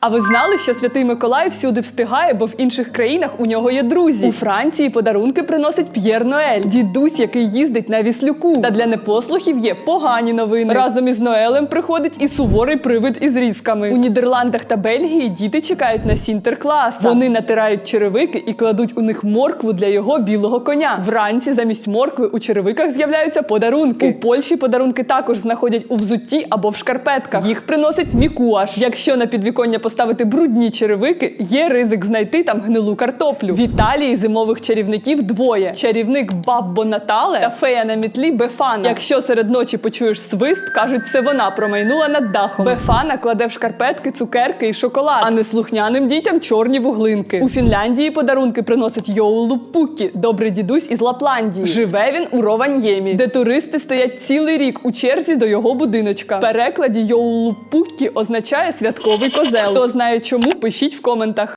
А ви знали, що святий Миколай всюди встигає, бо в інших країнах у нього є друзі. У Франції подарунки приносить П'єр Ноель, дідусь, який їздить на віслюку. Та для непослухів є погані новини. Разом із Ноелем приходить і суворий привид із різками. У Нідерландах та Бельгії діти чекають на Сінтеркласа. Вони натирають черевики і кладуть у них моркву для його білого коня. Вранці замість моркви у черевиках з'являються подарунки. У Польщі подарунки також знаходять у взутті або в шкарпетках. Їх приносить мікуаш. Якщо на підвіконня поставити брудні черевики, є ризик знайти там гнилу картоплю. В Італії зимових чарівників двоє: чарівник Баббо Натале та фея на мітлі Бефана. Якщо серед ночі почуєш свист, кажуть, це вона промайнула над дахом. Бефана кладе в шкарпетки, цукерки і шоколад, а неслухняним дітям чорні вуглинки. У Фінляндії подарунки приносить Йоулу Пукі, добрий дідусь із Лапландії. Живе він у Рованьємі, де туристи стоять цілий рік у черзі до його будиночка. В перекладі Йоулу Пукі означає святковий козел. Хто знає чому, пишіть в коментах.